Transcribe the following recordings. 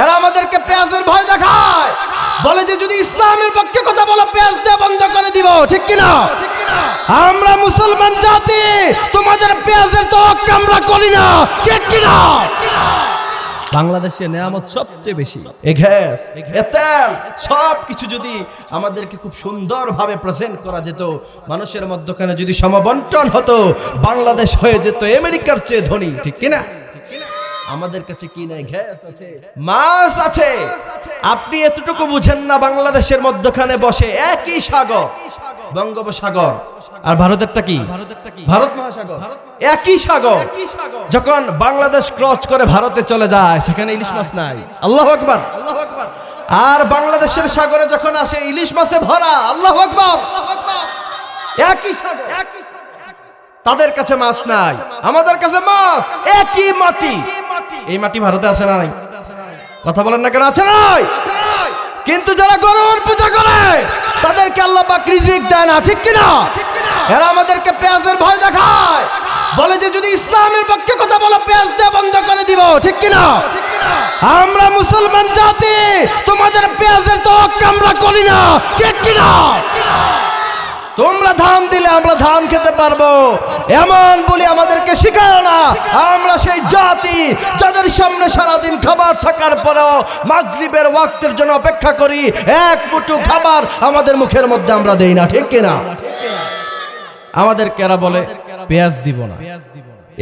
এরা আমাদেরকে পেঁয়াজের ভয় দেখায়। বলে যে যদি ইসলামের পক্ষে কথা বলো পেঁয়াজ দিয়ে বন্ধ করে দিব। ঠিক কিনা? আমরা মুসলমান জাতি তোমাদের পেঁয়াজের তো আমরা করি না। ঠিক কিনা? বাংলাদেশে নেয়ামত সবচেয়ে বেশি। এ গ্যাস এ তেল সব কিছু যদি আমাদেরকে খুব সুন্দরভাবে প্রেজেন্ট করা যেত মানুষের মধ্যখানে যদি সমবন্টন হতো বাংলাদেশ হয়ে যেত আমেরিকার চেয়ে ধনী। ঠিক কিনা? আমাদের কাছে কি নাই? গ্যাস আছে। মাছ আছে। আপনি এতটুকু বুঝেন না, বাংলাদেশের মধ্যখানে বসে একই সাগর। বঙ্গোপসাগর। আর ভারতেরটা কি? ভারত মহাসাগর। একই সাগর। যখন বাংলাদেশ ক্রস করে ভারতে চলে যায়, সেখানে ইলিশ মাছ নাই। আল্লাহ আকবার। আর বাংলাদেশের সাগরে যখন আসে, ইলিশ মাছে ভরা। আল্লাহ আকবার। একই সাগর। তাদের কাছে মাছ নাই। আমাদের কাছে মাছ। একই মাটি। এই মাটি ভারতে আছে না নাই? কথা বলেন না কেন? আছে নাই? কিন্তু যারা গরুর পূজা করে, তাদেরকে আল্লাহ পাক রিজিক দেয় না ঠিক কিনা? এরা আমাদেরকে পেঁয়াজের ভয় দেখায়। বলে যে যদি ইসলামের পক্ষে কথা বলো, পেঁয়াজ দিয়ে বন্ধ করে দিব, ঠিক কিনা? আমরা মুসলমান জাতি, তোমাদের পেঁয়াজের তো আমরা করি না, ঠিক কিনা? তোমরা ধান ধান খেতে পারব। এমন বলে আমাদেরকে শিখায় না। আমরা সেই জাতি যাদের সামনে সারাদিন খাবার থাকার পরেও মাগরিবের ওয়াক্তের জন্য অপেক্ষা করি। এক মুঠো খাবার আমাদের মুখের মধ্যে আমরা দেই না, ঠিক কিনা? আমাদের কেরা বলে, পেঁয়াজ দিব না,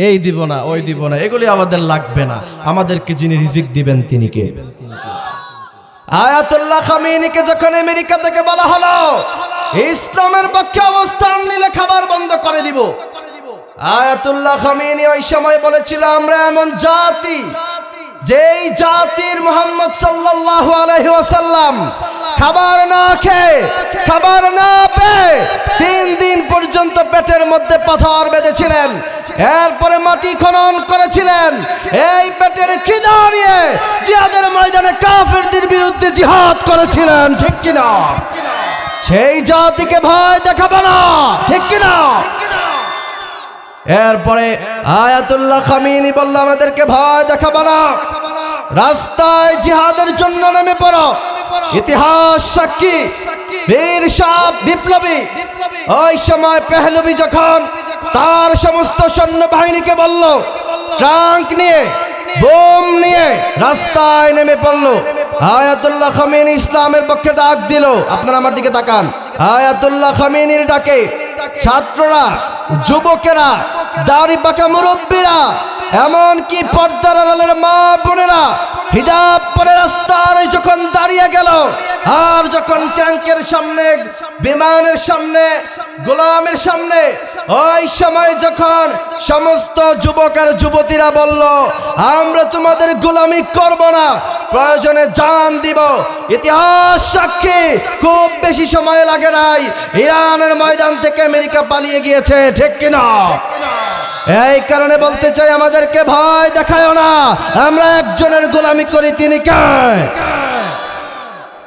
এই দিব না, ওই দিব না, এগুলি আমাদের লাগবে না। আমাদেরকে যিনি রিজিক দিবেন তিনি কে? আয়াতুল্লাহ খামিনিকে যখন আমেরিকা থেকে বলা হলো ইসলামের পক্ষে অবস্থান নিলে খাবার বন্ধ করে দিব। আয়াতুল্লাহ খামিনি ওই সময় বলেছিল, আমরা এমন জাতি যেই জাতির মোহাম্মদ সাল্লাল্লাহু আলাইহি ওয়াসাল্লাম খাবার না খেয়ে, খাবার না পেয়ে তিন দিন পর্যন্ত পেটের মধ্যে পাথর বেঁধেছিলেন। এরপরে মাটি খনন করেছিলেন। এই পেটের খিদা নিয়ে জিহাদের ময়দানে কাফেরদের বিরুদ্ধে জিহাদ করেছিলেন, ঠিক কিনা? সেই জাতিকে ভয় দেখাবো না। ঠিক কিনা? এরপরে আয়াতুল্লাহ খামিনি বলল, আমাদেরকে ভয় দেখাবো না। রাস্তায় জিহাদের জন্য নেমে পড়ো। ইতিহাস সাক্ষী। বীর সাহ বিপ্লবী। ওই সময় পেহলবি যখন তার সমস্ত সৈন্য বাহিনীকে বলল, ট্রাঙ্ক নিয়ে বোম নিয়ে রাস্তায় নেমে পড়ল। আয়াতুল্লাহ খামিনী ইসলামের পক্ষে ডাক দিল। আপনারা আমার দিকে তাকান। আয়াতুল্লাহ খামিনীর ডাকে ছাত্ররা, যুবকেরা, দাড়ি পাকা মুরব্বীরা, এমনকি পর্দার আড়ালের মা বোনেরা হিজাব পরে রাস্তার যখন দাঁড়িয়ে গেল, আর যখন ট্যাঙ্কের সামনে, বিমানের সামনে, গোলামের সামনে, ওই সময় যখন সমস্ত যুবক আর যুবতীরা বলল, আমরা তোমাদের গোলামি করব না, প্রয়োজনে জান দিব। ইতিহাস সাক্ষী, খুব বেশি সময় লাগে নাই, ইরানের ময়দান থেকে আমেরিকা পালিয়ে গিয়েছে, ঠিক কিনা? এই কারণে বলতে চাই আমাদেরকে ভয় দেখায় না। আমরা একজনের গোলামি করি তিনি কে